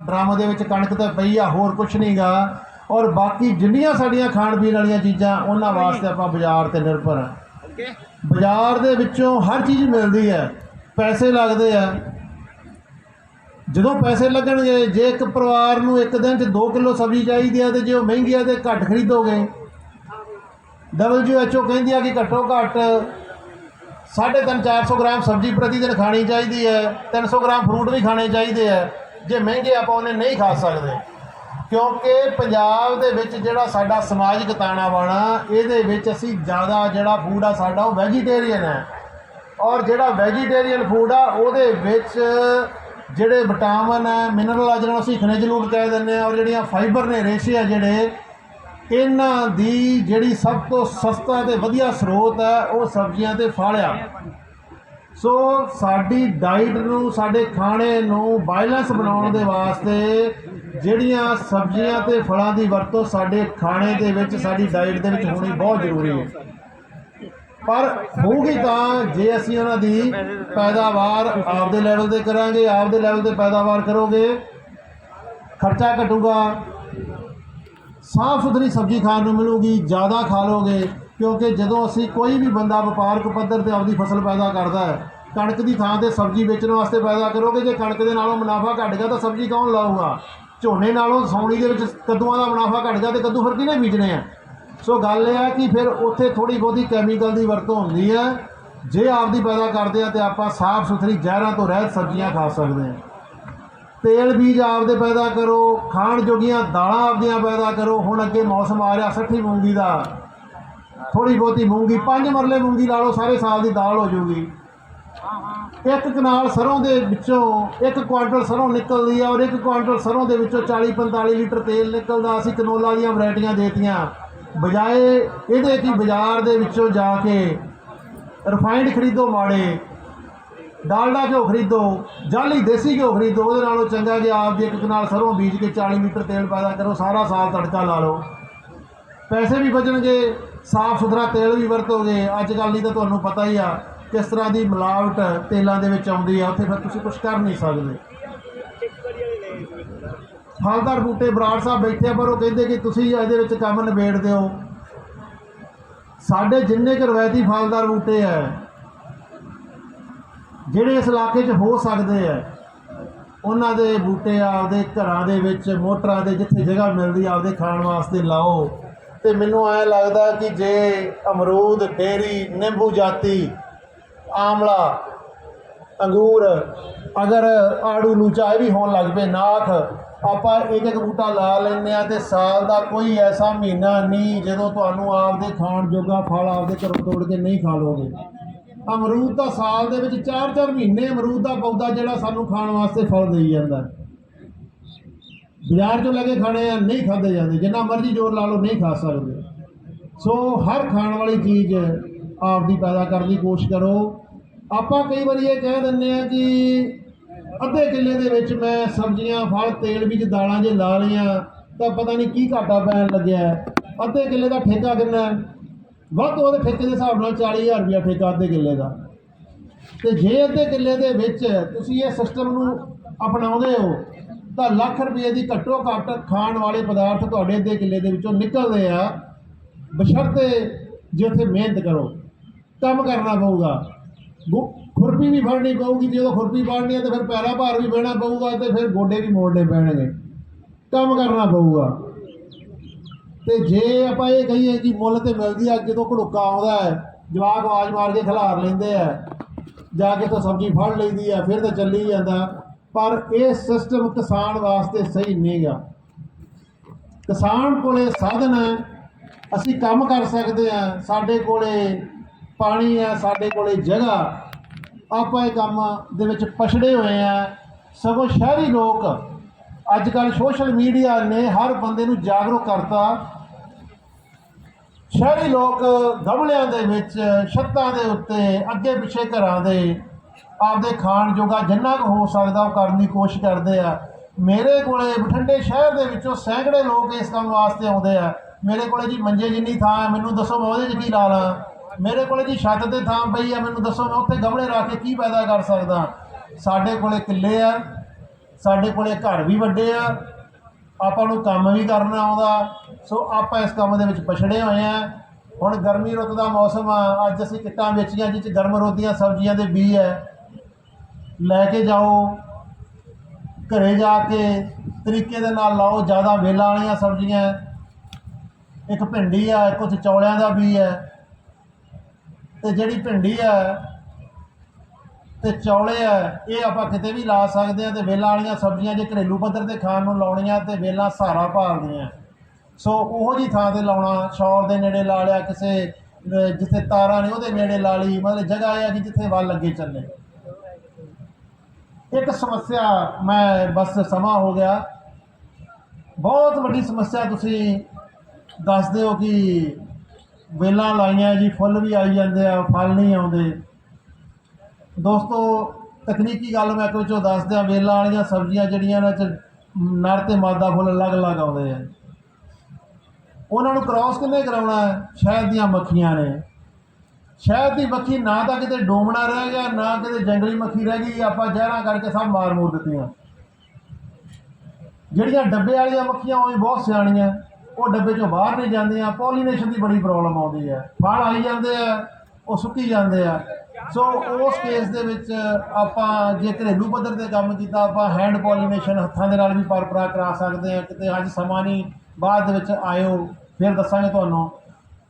Drum ਦੇ ਵਿੱਚ ਕਣਕ ਤਾਂ ਪਈ ਆ ਹੋਰ ਕੁਝ ਨਹੀਂਗਾ ਔਰ ਬਾਕੀ ਜਿੰਨੀਆਂ ਸਾਡੀਆਂ ਖਾਣ ਪੀਣ ਵਾਲੀਆਂ ਚੀਜ਼ਾਂ ਉਹਨਾਂ ਵਾਸਤੇ ਆਪਾਂ ਬਾਜ਼ਾਰ ਤੇ ਨਿਰਭਰ ਓਕੇ ਬਾਜ਼ਾਰ ਦੇ ਵਿੱਚੋਂ ਹਰ ਚੀਜ਼ ਮਿਲਦੀ ਹੈ ਪੈਸੇ ਲੱਗਦੇ ਆ। ਜਦੋਂ ਪੈਸੇ ਲੱਗਣਗੇ ਜੇ ਇੱਕ ਪਰਿਵਾਰ ਨੂੰ ਇੱਕ ਦਿਨ 'ਚ 2 ਕਿਲੋ ਸਬਜ਼ੀ ਚਾਹੀਦੀ ਹੈ ਤੇ ਜੇ ਉਹ ਮਹਿੰਗੀ ਹੈ ਤੇ ਘੱਟ ਖਰੀਦੋਗੇ। WHO ਕਹਿੰਦੀ ਆ ਕਿ ਘੱਟੋ ਘੱਟ 3.5 400 ਗ੍ਰਾਮ ਸਬਜ਼ੀ ਪ੍ਰਤੀ ਦਿਨ ਖਾਣੀ ਚਾਹੀਦੀ ਹੈ 300 ਗ੍ਰਾਮ ਫਰੂਟ ਵੀ ਖਾਣੇ ਚਾਹੀਦੇ ਆ। ਜੇ ਮਹਿੰਗੇ ਆਪਾਂ ਉਹਨੇ ਨਹੀਂ ਖਾ ਸਕਦੇ। ਕਿਉਂਕਿ ਪੰਜਾਬ ਦੇ ਵਿੱਚ ਜਿਹੜਾ ਸਾਡਾ ਸਮਾਜਿਕ ਤਾਣਾ ਬਾਣਾ, ਇਹਦੇ ਵਿੱਚ ਅਸੀਂ ਜ਼ਿਆਦਾ ਜਿਹੜਾ ਫੂਡ ਆ ਸਾਡਾ ਉਹ ਵੈਜੀਟੇਰੀਅਨ ਹੈ। ਔਰ ਜਿਹੜਾ ਵੈਜੀਟੇਰੀਅਨ ਫੂਡ ਆ, ਉਹਦੇ ਵਿੱਚ ਜਿਹੜੇ ਵਿਟਾਮਿਨ ਹੈ ਮਿਨਰਲ ਆ, ਜਿਹਨਾਂ ਨੂੰ ਅਸੀਂ ਖਣਿਜ ਲੂਣ ਕਹਿ ਦਿੰਦੇ ਆ ਔਰ ਜਿਹੜੀਆਂ ਫਾਈਬਰ ਨੇ ਰੇਸ਼ੇ ਆ ਜਿਹੜੇ, ਇਹਨਾਂ ਦੀ ਜਿਹੜੀ ਸਭ ਤੋਂ ਸਸਤਾ ਤੇ ਵਧੀਆ ਸਰੋਤ ਹੈ, ਉਹ ਸਬਜ਼ੀਆਂ ਤੇ ਫਲ ਆ। ਸੋ ਸਾਡੀ ਡਾਈਟ ਨੂੰ, ਸਾਡੇ ਖਾਣੇ ਨੂੰ ਬੈਲੈਂਸ ਬਣਾਉਣ ਦੇ ਵਾਸਤੇ ਜਿਹੜੀਆਂ ਸਬਜ਼ੀਆਂ ਤੇ ਫਲਾਂ ਦੀ ਵਰਤੋਂ ਸਾਡੇ ਖਾਣੇ ਦੇ ਵਿੱਚ, ਸਾਡੀ ਡਾਈਟ ਦੇ ਵਿੱਚ ਹੋਣੀ ਬਹੁਤ ਜ਼ਰੂਰੀ ਹੈ। ਪਰ ਹੋਊਗੀ ਤਾਂ ਜੇ ਅਸੀਂ ਉਹਨਾਂ ਦੀ ਪੈਦਾਵਾਰ ਆਪਦੇ ਲੈਵਲ ਤੇ ਕਰਾਂਗੇ, ਆਪਦੇ ਲੈਵਲ ਤੇ ਪੈਦਾਵਾਰ ਕਰੋਗੇ, ਖਰਚਾ ਘਟੂਗਾ ਸਾਫ਼ ਸੁਥਰੀ ਸਬਜ਼ੀ ਖਾਣ ਨੂੰ ਮਿਲੂਗੀ, ਜ਼ਿਆਦਾ ਖਾ ਲੋਗੇ ਕਿਉਂਕਿ ਜਦੋਂ ਅਸੀਂ ਕੋਈ ਵੀ ਬੰਦਾ ਵਪਾਰਕ ਪੱਧਰ ਤੇ ਆਪਦੀ ਫਸਲ ਪੈਦਾ ਕਰਦਾ ਹੈ, ਕਣਕ ਦੀ ਥਾਂ ਤੇ ਸਬਜ਼ੀ ਵੇਚਣ ਵਾਸਤੇ ਪੈਦਾ ਕਰੋਗੇ, ਜੇ ਕਣਕ ਦੇ ਨਾਲੋਂ ਮੁਨਾਫਾ ਘਟ ਗਿਆ ਤਾਂ ਸਬਜ਼ੀ ਕੌਣ ਲਾਊਗਾ? ਝੋਨੇ ਨਾਲੋਂ ਸੌਣੀ ਦੇ ਵਿੱਚ ਕੱਦੂਆਂ ਦਾ ਮੁਨਾਫਾ ਘਟ ਗਿਆ ਤੇ ਕੱਦੂ ਫਿਰ ਕਿਹਨੇ ਬੀਜਣੇ ਆ? ਸੋ ਗੱਲ ਇਹ ਆ ਕਿ ਫਿਰ ਉੱਥੇ ਥੋੜੀ ਬਹੁਤੀ ਕੈਮੀਕਲ ਦੀ ਵਰਤੋਂ ਹੁੰਦੀ ਹੈ। ਜੇ ਆਪਦੀ ਪੈਦਾ ਕਰਦੇ ਆ ਤੇ ਆਪਾਂ ਸਾਫ਼ ਸੁਥਰੀ ਜ਼ਹਿਰਾਂ ਤੋਂ ਰਹਿਤ ਸਬਜ਼ੀਆਂ ਖਾ ਸਕਦੇ ਹਾਂ ਤੇਲ ਬੀਜ ਆਪਦੇ ਪੈਦਾ ਕਰੋ, ਖਾਣ ਜੋਗੀਆਂ ਦਾਲਾਂ ਆਪਦੀਆਂ ਪੈਦਾ ਕਰੋ। ਹੁਣ ਅੱਗੇ ਮੌਸਮ ਆ ਰਿਹਾ ਸੱਠੀ ਮੂੰਗੀ ਦਾ। ਥੋੜੀ ਬਹੁਤੀ ਮੂੰਗੀ, ਪੰਜ ਮਰਲੇ ਮੂੰਗੀ ਲਾ ਲਓ, ਸਾਰੇ ਸਾਲ ਦੀ ਦਾਲ ਹੋ ਜਾਊਗੀ। ਇੱਕ ਕਨਾਲ ਸਰੋਂ ਦੇ ਵਿੱਚੋਂ ਇੱਕ ਕੁਆਂਟਲ ਸਰੋਂ ਨਿਕਲਦੀ ਆ ਔਰ ਇੱਕ ਕੁਆਂਟਲ ਸਰੋਂ ਦੇ ਵਿੱਚੋਂ 40 45 ਲੀਟਰ ਤੇਲ ਨਿਕਲਦਾ। ਅਸੀਂ ਕਨੋਲਾ ਦੀਆਂ ਵੈਰਾਈਟੀਆਂ ਦੇਤੀਆਂ। ਬਜਾਏ ਇਹਦੇ ਕਿ ਬਾਜ਼ਾਰ ਦੇ ਵਿੱਚੋਂ ਜਾ ਕੇ ਰਿਫਾਈਨਡ ਖਰੀਦੋ ਮਾੜੇ। ਡਾਲਡਾ ਘਿਓ ਖਰੀਦੋ, ਜਾਲੀ ਦੇਸੀ ਘਿਓ ਖਰੀਦੋ, ਉਹਦੇ ਨਾਲੋਂ ਚੰਗਾ ਕਿ ਆਪ ਦੀ ਇੱਕ ਕਨਾਲ ਸਰੋਂ ਬੀਜ ਕੇ 40 ਲੀਟਰ ਤੇਲ ਪੈਦਾ ਕਰੋ, ਸਾਰਾ ਸਾਲ ਤੜਕਾ ਲਾ ਲਓ। ਪੈਸੇ ਵੀ ਬਚਣਗੇ ਸਾਫ਼ ਸੁਥਰਾ ਤੇਲ ਵੀ ਵਰਤੋਗੇ। ਅੱਜ ਕੱਲ੍ਹ ਦੀ ਤਾਂ ਤੁਹਾਨੂੰ ਪਤਾ ਹੀ ਆ, ਕਿਸ ਤਰ੍ਹਾਂ ਦੀ ਮਿਲਾਵਟ ਤੇਲਾਂ ਦੇ ਵਿੱਚ ਆਉਂਦੀ ਆ, ਉੱਥੇ ਫਿਰ ਤੁਸੀਂ ਕੁਝ ਕਰ ਨਹੀਂ ਸਕਦੇ। ਫਲਦਾਰ ਬੂਟੇ ਬਰਾੜ ਸਾਹਿਬ ਬੈਠੇ ਆ, ਪਰ ਉਹ ਕਹਿੰਦੇ ਕਿ ਤੁਸੀਂ ਇਹਦੇ ਵਿੱਚ ਕੰਮ ਨਿਬੇੜ ਦਿਓ। ਸਾਡੇ ਜਿੰਨੇ ਕੁ ਰਵਾਇਤੀ ਫਲਦਾਰ ਬੂਟੇ ਆ, ਜਿਹੜੇ ਇਸ ਇਲਾਕੇ 'ਚ ਹੋ ਸਕਦੇ ਆ, ਉਹਨਾਂ ਦੇ ਬੂਟੇ ਆਪਦੇ ਘਰਾਂ ਦੇ ਵਿੱਚ, ਮੋਟਰਾਂ ਦੇ ਜਿੱਥੇ ਜਗ੍ਹਾ ਮਿਲਦੀ ਆਪਦੇ ਖਾਣ ਵਾਸਤੇ ਲਾਓ। ਤੇ ਮੈਨੂੰ ਐ ਲੱਗਦਾ ਕਿ ਜੇ ਅਮਰੂਦ ਬੇਰੀ ਨਿੰਬੂ ਜਾਤੀ, ਆਮਲਾ, ਅੰਗੂਰ, ਅਗਰ ਆੜੂ ਲੂਚਾ ਇਹ ਵੀ ਹੋਣ ਲੱਗ ਪਏ ਨਾਖ ਆਪਾਂ ਇੱਕ ਇੱਕ ਬੂਟਾ ਲਾ ਲੈਂਦੇ ਆ ਤੇ ਸਾਲ ਦਾ ਕੋਈ ਐਸਾ ਮਹੀਨਾ ਨਹੀਂ ਜਦੋਂ ਤੁਹਾਨੂੰ ਆਪਦੇ ਖਾਣ ਜੋਗਾ ਫਲ ਆਪਦੇ ਘਰੋਂ ਤੋੜ ਕੇ ਨਹੀਂ ਖਾ ਲੋਗੇ ਅਮਰੂਦ ਤਾਂ ਸਾਲ ਦੇ ਵਿੱਚ 4-4 ਮਹੀਨੇ ਅਮਰੂਦ ਦਾ ਪੌਦਾ ਜਿਹੜਾ ਸਾਨੂੰ ਖਾਣ ਵਾਸਤੇ ਫਲ ਦੇਈ ਜਾਂਦਾ। ਬਾਜ਼ਾਰ ਚੋਂ ਲੈ ਕੇ ਖਾਣੇ ਆ, ਨਹੀਂ ਖਾਦੇ ਜਾਂਦੇ। ਜਿੰਨਾ ਮਰਜ਼ੀ ਜ਼ੋਰ ਲਾ ਲਓ, ਨਹੀਂ ਖਾ ਸਕਦੇ। ਸੋ ਹਰ ਖਾਣ ਵਾਲੀ ਚੀਜ਼ ਆਪ ਦੀ ਪੈਦਾ ਕਰਨ ਦੀ ਕੋਸ਼ਿਸ਼ ਕਰੋ। ਆਪਾਂ ਕਈ ਵਾਰੀ ਇਹ ਕਹਿ ਦਿੰਦੇ ਆ ਕਿ ਅੱਧੇ ਕਿੱਲੇ ਦੇ ਵਿੱਚ ਮੈਂ ਸਬਜ਼ੀਆਂ, ਫਲ, ਤੇਲ ਵਿੱਚ ਦਾਲਾਂ ਜੇ ਲਾ ਲਈਆਂ, ਤਾਂ ਪਤਾ ਨਹੀਂ ਕੀ ਘਾਟਾ ਪੈਣ ਲੱਗਿਆ ਅੱਧੇ ਕਿੱਲੇ ਦਾ ਠੇਕਾ ਕਿੰਨਾ ਵੱਧ ਤੋਂ ਵੱਧ ਠੇਕੇ ਦੇ ਹਿਸਾਬ ਨਾਲ 40000 ਰੁਪਇਆ ਠੇਕਾ ਅੱਧੇ ਕਿੱਲੇ ਦਾ। ਤੇ ਜੇ ਅੱਧੇ ਕਿੱਲੇ ਦੇ ਵਿੱਚ ਤੁਸੀਂ ਇਹ ਸਿਸਟਮ ਨੂੰ ਅਪਣਾਉਂਦੇ ਹੋ ਤਾਂ ਲੱਖ ਰੁਪਏ ਦੀ ਘੱਟੋ ਘੱਟ ਖਾਣ ਵਾਲੇ ਪਦਾਰਥ ਤੁਹਾਡੇ ਅੱਧੇ ਕਿੱਲੇ ਦੇ ਵਿੱਚੋਂ ਨਿਕਲਦੇ ਆ। ਬਸ਼ਰਤੇ ਜੇ ਉੱਥੇ ਮਿਹਨਤ ਕਰੋ, ਕੰਮ ਕਰਨਾ ਪਊਗਾ। ਗੁ- ਖੁਰਪੀ ਵੀ ਫੜਨੀ ਪਊਗੀ ਜਦੋਂ ਖੁਰਪੀ ਫੜਨੀ ਹੈ ਤਾਂ ਫਿਰ ਪੈਰਾ ਭਾਰ ਵੀ ਬਹਿਣਾ ਪਊਗਾ ਤੇ ਫਿਰ ਗੋਡੇ ਵੀ ਮੋੜਨੇ ਪੈਣਗੇ। ਕੰਮ ਕਰਨਾ ਪਊਗਾ। ਤੇ ਜੇ ਆਪਾਂ ਇਹ ਕਹੀਏ ਕਿ ਮੁੱਲ ਤੇ ਮਿਲਦੀ ਆ, ਜਦੋਂ ਘੜੁੱਕਾ ਆਉਂਦਾ ਹੈ, ਜਵਾਕ ਆਵਾਜ਼ ਮਾਰ ਕੇ ਖਿਲਾਰ ਲੈਂਦੇ ਆ, ਜਾ ਕੇ ਤਾਂ ਸਬਜ਼ੀ ਫੜ ਲਈਦੀ ਆ, ਫਿਰ ਤਾਂ ਚੱਲੀ ਜਾਂਦਾ। ਪਰ ਇਹ ਸਿਸਟਮ ਕਿਸਾਨ ਵਾਸਤੇ ਸਹੀ ਨਹੀਂਗਾ ਕਿਸਾਨ ਕੋਲੇ ਸਾਧਨ ਹੈ, ਅਸੀਂ ਕੰਮ ਕਰ ਸਕਦੇ ਹਾਂ, ਸਾਡੇ ਕੋਲੇ ਪਾਣੀ ਹੈ, ਸਾਡੇ ਕੋਲੇ ਜਗ੍ਹਾ। ਆਪਾਂ ਇਹ ਕੰਮ ਦੇ ਵਿੱਚ ਪਛੜੇ ਹੋਏ ਆ ਸਗੋਂ ਸ਼ਹਿਰੀ ਲੋਕ ਅੱਜ ਕੱਲ੍ਹ ਸੋਸ਼ਲ ਮੀਡੀਆ ਨੇ ਹਰ ਬੰਦੇ ਨੂੰ ਜਾਗਰੂਕ ਕਰਤਾ। ਸ਼ਹਿਰੀ ਲੋਕ ਗਮਲਿਆਂ ਦੇ ਵਿੱਚ, ਛੱਤਾਂ ਦੇ ਉੱਤੇ ਅੱਗੇ ਪਿੱਛੇ ਘਰਾਂ ਦੇ ਆਪਦੇ ਖਾਣ ਜੋਗਾ ਜਿੰਨਾ ਕੁ ਹੋ ਸਕਦਾ ਉਹ ਕਰਨ ਦੀ ਕੋਸ਼ਿਸ਼ ਕਰਦੇ ਆ। ਮੇਰੇ ਕੋਲੇ ਬਠਿੰਡੇ ਸ਼ਹਿਰ ਦੇ ਵਿੱਚੋਂ ਸੈਂਕੜੇ ਲੋਕ ਇਸ ਕੰਮ ਵਾਸਤੇ ਆਉਂਦੇ ਆ। ਮੇਰੇ ਕੋਲੇ ਜੀ ਮੰਜੇ ਜਿੰਨੀ ਥਾਂ ਹੈ ਮੈਨੂੰ ਦੱਸੋ ਮੈਂ ਉਹਦੇ 'ਚ ਕੀ ਲਾ ਲਾਂ। ਮੇਰੇ ਕੋਲੇ ਜੀ ਛੱਤ ਤੇ ਥਾਂ ਪਈ ਆ, ਮੈਨੂੰ ਦੱਸੋ ਮੈਂ ਉੱਥੇ ਗਮਲੇ ਰੱਖ ਕੇ ਕੀ ਪੈਦਾ ਕਰ ਸਕਦਾ। ਸਾਡੇ ਕੋਲੇ ਕਿੱਲੇ ਆ, ਸਾਡੇ ਕੋਲੇ ਘਰ ਵੀ ਵੱਡੇ ਆ। ਆਪਾਂ ਨੂੰ ਕੰਮ ਵੀ ਕਰਨਾ ਆਉਂਦਾ। ਸੋ ਆਪਾਂ ਇਸ ਕੰਮ ਦੇ ਵਿੱਚ ਪਛੜੇ ਹੋਏ ਆ। ਹੁਣ ਗਰਮੀ ਰੁੱਤ ਦਾ ਮੌਸਮ ਆ, ਅੱਜ ਅਸੀਂ ਕਿੱਟਾਂ ਵੇਚੀਆਂ ਜਿਸ 'ਚ ਗਰਮ ਰੋਦੀਆਂ ਸਬਜ਼ੀਆਂ ਦੇ ਬੀਜ ਹੈ। ਲੈ ਕੇ ਜਾਓ, ਘਰੇ ਜਾ ਕੇ ਤਰੀਕੇ ਦੇ ਨਾਲ ਲਾਓ, ਜ਼ਿਆਦਾ ਵੇਲਾਂ ਵਾਲੀਆਂ ਸਬਜ਼ੀਆਂ। ਇੱਕ ਭਿੰਡੀ ਆ ਕੁਝ ਚੌਲਿਆਂ ਦਾ ਬੀਜ ਹੈ। ਤੇ ਜਿਹੜੀ ਭਿੰਡੀ ਹੈ, ਤੇ ਚੌਲੇ ਆ ਇਹ ਆਪਾਂ ਕਿਤੇ ਵੀ ਲਾ ਸਕਦੇ ਆ ਤੇ ਵੇਲਾਂ ਵਾਲੀਆਂ ਸਬਜ਼ੀਆਂ ਜੇ ਘਰੇਲੂ ਪੱਧਰ ਤੇ ਖਾਣ ਨੂੰ ਲਾਉਣੀਆਂ ਤੇ ਵੇਲਾਂ ਸਹਾਰਾ ਭਾਲਦੀਆਂ। ਸੋ ਉਹੋ ਜੀ ਥਾਂ ਤੇ ਲਾਉਣਾ, ਸ਼ੌਰ ਦੇ ਨੇੜੇ ਲਾ ਲਿਆ ਕਿਸੇ ਜਿੱਥੇ ਤਾਰਾਂ ਨੇ ਉਹਦੇ ਨੇੜੇ ਲਾ ਲਈ, ਮਤਲਬ ਜਗ੍ਹਾ ਇਹ ਆ ਕਿ ਜਿੱਥੇ ਵੱਲ ਲੱਗੇ ਚੱਲੇ। ਇੱਕ ਸਮੱਸਿਆ ਮੈਂ ਬਸ ਸਮਾਂ ਹੋ ਗਿਆ। ਬਹੁਤ ਵੱਡੀ ਸਮੱਸਿਆ ਤੁਸੀਂ ਦੱਸਦੇ ਹੋ ਕਿ ਵੇਲਾਂ ਲਾਈਆਂ ਜੀ, ਫੁੱਲ ਵੀ ਆਈ ਜਾਂਦੇ ਆ, ਫਲ ਨਹੀਂ ਆਉਂਦੇ। ਦੋਸਤੋ, ਤਕਨੀਕੀ ਗੱਲ ਮੈਂ ਕੁਝ ਚੋਂ ਦੱਸ ਵੇਲਾਂ ਵਾਲੀਆਂ ਸਬਜ਼ੀਆਂ ਜਿਹੜੀਆਂ ਇਹਨਾਂ 'ਚ ਨਰ ਤੇ ਮਾਦਾ ਫੁੱਲ ਅਲੱਗ-ਅਲੱਗ ਆਉਂਦੇ ਆ। ਉਹਨਾਂ ਨੂੰ ਕ੍ਰਾਸ ਕਿੰਨੇ ਕਰਾਉਣਾ ਹੈ? ਸ਼ਹਿਦ ਦੀਆਂ ਮੱਖੀਆਂ ਨੇ। ਸ਼ਹਿਦ ਦੀ ਮੱਖੀ ਨਾ ਤਾਂ ਕਿਤੇ ਡੋਮਣਾ ਰਹਿ ਗਿਆ, ਨਾ ਕਿਤੇ ਜੰਗਲੀ ਮੱਖੀ ਰਹਿ ਗਈ, ਆਪਾਂ ਜ਼ਹਿਰਾਂ ਕਰਕੇ ਸਭ ਮਾਰ ਮੂਰ ਦਿੱਤੀਆਂ। ਜਿਹੜੀਆਂ ਡੱਬੇ ਵਾਲੀਆਂ ਮੱਖੀਆਂ ਉਹ ਵੀ ਬਹੁਤ ਸਿਆਣੀਆਂ, ਉਹ ਡੱਬੇ ਚੋਂ ਬਾਹਰ ਨਹੀਂ ਜਾਂਦੀਆਂ ਪੋਲੀਨੇਸ਼ਨ ਦੀ ਬੜੀ ਪ੍ਰੋਬਲਮ ਆਉਂਦੀ ਹੈ। ਫਲ ਆਈ ਜਾਂਦੇ ਆ, ਉਹ ਸੁੱਕੀ ਜਾਂਦੇ ਆ। ਸੋ ਉਸ ਕੇਸ ਦੇ ਵਿੱਚ ਆਪਾਂ ਜੇ ਘਰੇਲੂ ਪੱਧਰ ਤੇ ਕੰਮ ਕੀਤਾ, ਆਪਾਂ ਹੈਂਡ ਪੋਲੀਨੇਸ਼ਨ ਹੱਥਾਂ ਦੇ ਨਾਲ ਵੀ ਪਰਪਰਾ ਕਰਾ ਸਕਦੇ ਆ, ਕਿਤੇ ਅੱਜ ਸਮਾਂ ਨਹੀਂ, ਬਾਅਦ ਦੇ ਵਿੱਚ ਆਇਓ। ਫਿਰ ਦੱਸਾਂਗੇ ਤੁਹਾਨੂੰ,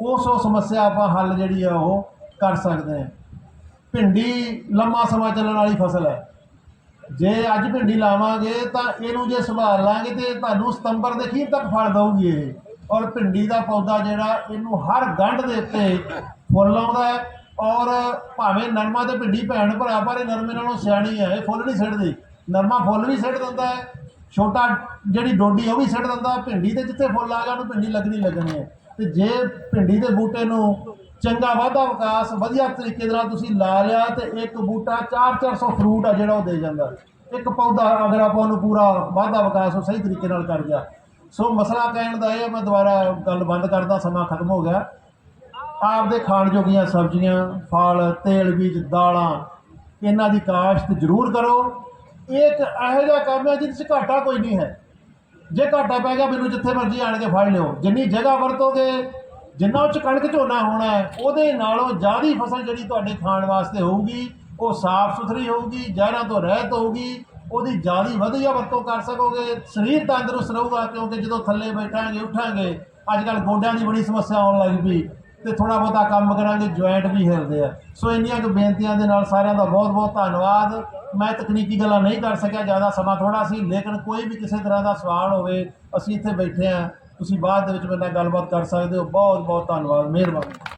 ਉਸ ਉਹ ਸਮੱਸਿਆ ਆਪਾਂ ਹੱਲ ਜਿਹੜੀ ਆ ਉਹ ਕਰ ਸਕਦੇ ਆ ਭਿੰਡੀ ਲੰਮਾ ਸਮਾਂ ਚੱਲਣ ਵਾਲੀ ਫਸਲ ਹੈ। ਜੇ ਅੱਜ ਭਿੰਡੀ ਲਾਵਾਂਗੇ ਤਾਂ ਇਹਨੂੰ ਜੇ ਸੰਭਾਲ ਲਾਂਗੇ ਤੇ ਤੁਹਾਨੂੰ ਸਤੰਬਰ ਦੇ ਅਖੀਰ ਤੱਕ ਫਲ ਦਊਗੀ ਇਹ। ਔਰ ਭਿੰਡੀ ਦਾ ਪੌਦਾ ਜਿਹੜਾ ਇਹਨੂੰ ਹਰ ਗੰਢ ਦੇ ਉੱਤੇ ਫੁੱਲ ਆਉਂਦਾ ਹੈ। ਔਰ ਭਾਵੇਂ ਨਰਮਾ ਤੇ ਭਿੰਡੀ ਭੈਣ ਭਰਾ, ਪਰ ਇਹ ਨਰਮੇ ਨਾਲੋਂ ਸਿਆਣੀ ਹੈ, ਇਹ ਫੁੱਲ ਨਹੀਂ ਸਿੱਟਦੀ। ਨਰਮਾ ਫੁੱਲ ਵੀ ਸਿੱਟ ਦਿੰਦਾ ਹੈ ਛੋਟਾ ਜਿਹੜੀ ਡੋਡੀ ਉਹ ਵੀ ਸਿੱਟ ਦਿੰਦਾ, ਭਿੰਡੀ ਤੇ ਜਿੱਥੇ ਫੁੱਲ ਆ ਗਿਆ, ਉਹਨੂੰ ਭਿੰਡੀ ਲੱਗਣੀ ਲੱਗਣੀ ਹੈ। ਤੇ ਜੇ ਭਿੰਡੀ ਦੇ ਬੂਟੇ ਨੂੰ ਚੰਗਾ ਵਾਧਾ ਵਿਕਾਸ, ਵਧੀਆ ਤਰੀਕੇ ਦੇ ਨਾਲ ਤੁਸੀਂ ਲਾ ਲਿਆ, ਤੇ ਇੱਕ ਬੂਟਾ 4-400 ਫਰੂਟ ਆ ਜਿਹੜਾ ਉਹ ਦੇ ਜਾਂਦਾ। ਇੱਕ ਪੌਦਾ ਅਗਰ ਆਪਾਂ ਉਹਨੂੰ ਪੂਰਾ ਵਾਧਾ ਵਿਕਾਸ ਉਹ ਸਹੀ ਤਰੀਕੇ ਨਾਲ ਕਰ ਗਿਆ। ਸੋ ਮਸਲਾ ਕਹਿਣ ਦਾ ਇਹ ਮੈਂ ਦੁਬਾਰਾ ਗੱਲ ਬੰਦ ਕਰਦਾ, ਸਮਾਂ ਖਤਮ ਹੋ ਗਿਆ। ਆਪਦੇ ਖਾਣ ਜੋਗੀਆਂ ਸਬਜ਼ੀਆਂ, ਫਲ, ਤੇਲ, ਬੀਜ, ਦਾਲਾਂ, ਇਹਨਾਂ ਦੀ ਕਾਸ਼ਤ ਜ਼ਰੂਰ ਕਰੋ। ਇਹ ਇੱਕ ਇਹੋ ਜਿਹਾ ਕੰਮ ਹੈ ਜਿਹਦੇ 'ਚ ਘਾਟਾ ਕੋਈ ਨਹੀਂ ਹੈ। ਜੇ ਘਾਟਾ ਪੈ ਗਿਆ, ਮੈਨੂੰ ਜਿੱਥੇ ਮਰਜ਼ੀ ਆਣ ਕੇ ਫੜ ਲਿਓ। ਜਿੰਨੀ ਜਗ੍ਹਾ ਵਰਤੋਗੇ, ਜਿੰਨਾ ਉਹ 'ਚ ਕਣਕ ਝੋਨਾ ਹੋਣਾ ਹੈ, ਉਹਦੇ ਨਾਲੋਂ ਜ਼ਿਆਦੀ ਫਸਲ ਜਿਹੜੀ ਤੁਹਾਡੇ ਖਾਣ ਵਾਸਤੇ ਹੋਊਗੀ, ਉਹ ਸਾਫ਼ ਸੁਥਰੀ ਹੋਊਗੀ, ਜ਼ਹਿਰਾਂ ਤੋਂ ਰਹਿਤ ਹੋਊਗੀ, ਉਹਦੀ ਜ਼ਿਆਦੀ ਵਧੀਆ ਵਰਤੋਂ ਕਰ ਸਕੋਗੇ। ਸਰੀਰ ਤੰਦਰੁਸਤ ਰਹੂਗਾ, ਕਿਉਂਕਿ ਜਦੋਂ ਥੱਲੇ ਬੈਠਾਂਗੇ, ਉੱਠਾਂਗੇ ਅੱਜ ਕੱਲ੍ਹ ਗੋਡਿਆਂ ਦੀ ਬੜੀ ਸਮੱਸਿਆ ਆਉਣ ਲੱਗ ਪਈ ਤੇ ਥੋੜਾ ਬਹੁਤਾ ਕੰਮ ਕਰਾਂਗੇ, ਜੁਆਇੰਟ ਵੀ ਹਿਲਦੇ ਆ। ਸੋ ਇੰਨੀਆਂ ਕੁ ਬੇਨਤੀਆਂ ਦੇ ਨਾਲ ਸਾਰਿਆਂ ਦਾ ਬਹੁਤ ਬਹੁਤ ਧੰਨਵਾਦ। ਮੈਂ ਤਕਨੀਕੀ ਗੱਲਾਂ ਨਹੀਂ ਕਰ ਸਕਿਆ, ਜ਼ਿਆਦਾ ਸਮਾਂ ਥੋੜਾ ਸੀ, ਲੇਕਿਨ ਕੋਈ ਵੀ ਕਿਸੇ ਤਰ੍ਹਾਂ ਦਾ ਸਵਾਲ ਹੋਵੇ, ਅਸੀਂ ਇੱਥੇ ਬੈਠੇ ਆ ਤੁਸੀਂ ਬਾਅਦ ਦੇ ਵਿੱਚ ਮੇਰੇ ਨਾਲ ਗੱਲਬਾਤ ਕਰ ਸਕਦੇ ਹੋ। ਬਹੁਤ ਬਹੁਤ ਧੰਨਵਾਦ, ਮਿਹਰਬਾਨੀ।